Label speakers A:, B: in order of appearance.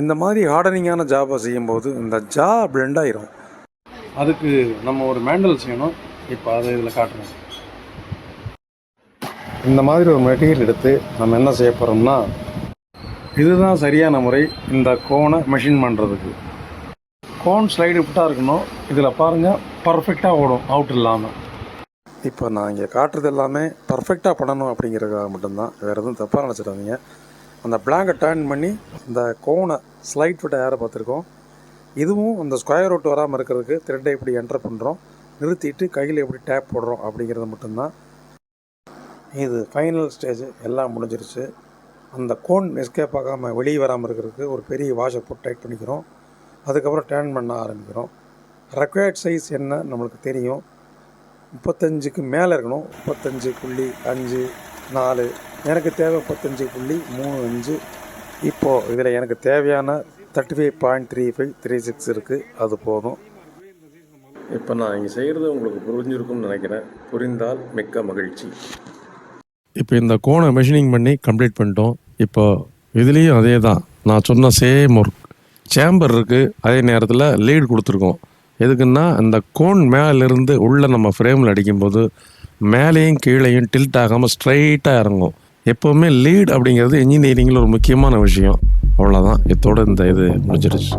A: இந்த மாதிரி ஹார்டனிங்கான ஜாபை செய்யும்போது இந்த ஜா பிளெண்ட் ஆயிரும். அதுக்கு நம்ம ஒரு மேண்டல் செய்யணும். இப்போ அதை இதில் காட்டுறோம் இந்த மாதிரி ஒரு மெட்டீரியல் எடுத்து நம்ம என்ன செய்ய போகிறோம்னா இதுதான் சரியான முறை. இந்த கோனை மெஷின் பண்ணுறதுக்கு கோன் ஸ்லைடு விட்டாக இருக்கணும். இதில் பாருங்கள் பர்ஃபெக்டாக ஓடும் அவுட் இல்லாமல் இப்போ நான் இங்கே காட்டுறது எல்லாமே பர்ஃபெக்டாக பண்ணணும் அப்படிங்கிறதுக்காக மட்டும்தான். வேறு எதுவும் தப்பாக நினச்சிடாதீங்க. அந்த பிளாங்கை டேர்ன் பண்ணி அந்த கோனை ஸ்லைட் விட்ட ஏற பார்த்துருக்கோம். இதுவும் அந்த ஸ்கொயர் ரூட் வராமல் இருக்கிறதுக்கு த்ரெட்டை எப்படி என்டர் பண்ணுறோம் நிறுத்திட்டு கையில் எப்படி டேப் போடுறோம் அப்படிங்கிறது மட்டும்தான். இது ஃபைனல் ஸ்டேஜ் எல்லாம் முடிஞ்சிருச்சு. அந்த கோன் எஸ்கேப் ஆகாமல் வெளியே வராமல் இருக்கிறதுக்கு ஒரு பெரிய வாஷை போட்டு டைட் பண்ணிக்கிறோம். அதுக்கப்புறம் டேர்ன் பண்ண ஆரம்பிக்கிறோம். ரெக்வயர்ட் சைஸ் என்ன நம்மளுக்கு தெரியும். முப்பத்தஞ்சுக்கு மேலே இருக்கணும். முப்பத்தஞ்சு புள்ளி அஞ்சு நாலு எனக்கு தேவை முப்பத்தஞ்சு புள்ளி மூணு அஞ்சு. இப்போது இதில் எனக்கு தேவையான thirty five point three five three six இருக்குது அது போதும். இப்போ நான் இங்கே செய்கிறது உங்களுக்கு புரிஞ்சிருக்கும்னு நினைக்கிறேன். புரிந்தால் மிக்க மகிழ்ச்சி. இப்போ இந்த கோனை மெஷினிங் பண்ணி கம்ப்ளீட் பண்ணிட்டோம். இப்போ இதுலேயும் அதே தான். நான் சொன்ன சேம் ஒர்க் சேம்பர் இருக்குது அதே நேரத்தில் லீட் கொடுத்துருக்கோம். எதுக்குன்னா அந்த கோன் மேலேருந்து உள்ளே நம்ம ஃப்ரேமில் அடிக்கும்போது மேலேயும் கீழேயும் டில்ட் ஆகாமல் ஸ்ட்ரைட்டாக இறங்கும். எப்போவுமே லீட் அப்படிங்கிறது இன்ஜினியரிங்கில் ஒரு முக்கியமான விஷயம். அவ்வளோதான் இதோட இந்த இது முடிஞ்சிருச்சு